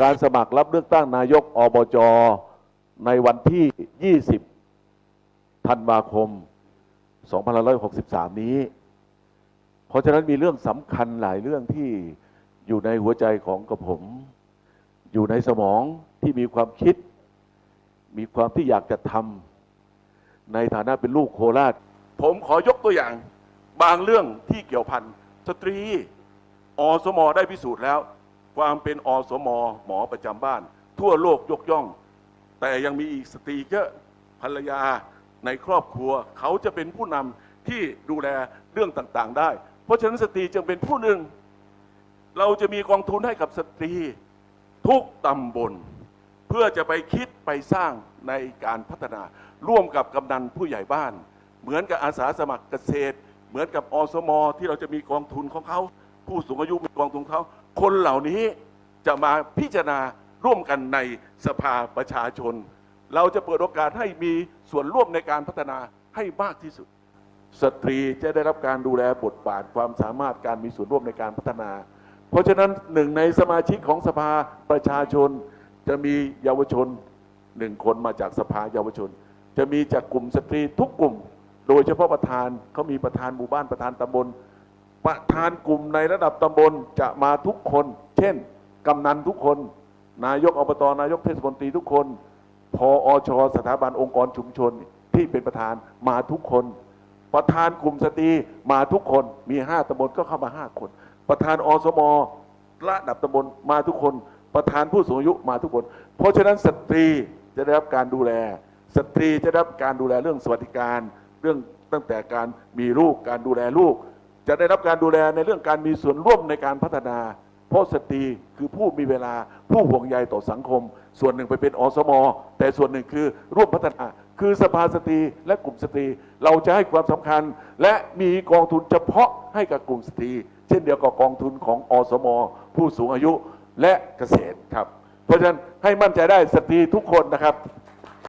การสมัครรับเลือกตั้งนายกอบจในวันที่ 20 ธันวาคม 2563 นี้ เพราะฉะนั้นมีเรื่องสำคัญหลายเรื่องที่อยู่ในหัวใจของกระผม อยู่ในสมองที่มีความคิด มีความที่อยากจะทำในฐานะเป็นลูกโคราช ผมขอยกตัวอย่างบางเรื่องที่เกี่ยวพันสตรี อสมได้พิสูจน์แล้ว ความเป็นอสมหมอประจำบ้าน ทั่วโลกยกย่อง แต่ยังมีอีกสตรีเยอะภรรยาในครอบครัว เขาจะเป็นผู้นำที่ดูแลเรื่องต่างๆ ได้ เพราะฉะนั้นสตรีจึงเป็นผู้หนึ่ง เราจะมีกองทุนให้กับสตรีทุกตำบล เพื่อจะไปคิดไปสร้างในการพัฒนา ร่วมกับกำนันผู้ใหญ่บ้าน เหมือนกับอาสาสมัครเกษตร เหมือนกับอสม ที่เราจะมีกองทุนของเขา ผู้สูงอายุมีกองทุนเขา คนเหล่านี้จะมาพิจารณาร่วมกันในสภาประชาชน เราจะเปิดโอกาสให้มีส่วนร่วมในการพัฒนาให้มากที่สุด สตรีจะได้รับการดูแลบทบาทความสามารถการมีส่วนร่วมในการพัฒนา เพราะฉะนั้นหนึ่งในสมาชิกของสภาประชาชน จะมีเยาวชนหนึ่งคนมาจากสภาเยาวชน จะมีจากกลุ่มสตรีทุกกลุ่ม โดยเฉพาะประธานเขามีประธานหมู่บ้านประธานตำบล ประธานกลุ่มในระดับตำบลจะมาทุกคน เช่น กำนันทุกคน นายกอบตนายกเทศมนตรีทุกคนพออชสถาบันองค์กรชุมชนที่เป็นประธานมาทุกคน ประธานกลุ่มสตรีมาทุกคนมีห้าตำบลก็เข้ามาห้าคน ประธานอสมระดับตำบลมาทุกคน ประธานผู้สูงอายุมาทุกคน เพราะฉะนั้นสตรีจะได้รับการดูแล สตรีจะได้รับการดูแลเรื่องสวัสดิการ เรื่องตั้งแต่การมีลูกการดูแลลูก จะได้รับการดูแลในเรื่องการมีส่วนร่วมในการพัฒนา เพราะสตรีคือผู้มีเวลาผู้ห่วงใยต่อสังคม ส่วนหนึ่งไปเป็นอสม แต่ส่วนหนึ่งคือร่วมพัฒนา คือสภาสตรีและกลุ่มสตรี เราจะให้ความสำคัญ และมีกองทุนเฉพาะให้กับกลุ่มสตรี เช่นเดียวกับกองทุนของอสม ผู้สูงอายุและเกษตรครับ เพราะฉะนั้นให้มั่นใจได้สตรีทุกคนนะครับ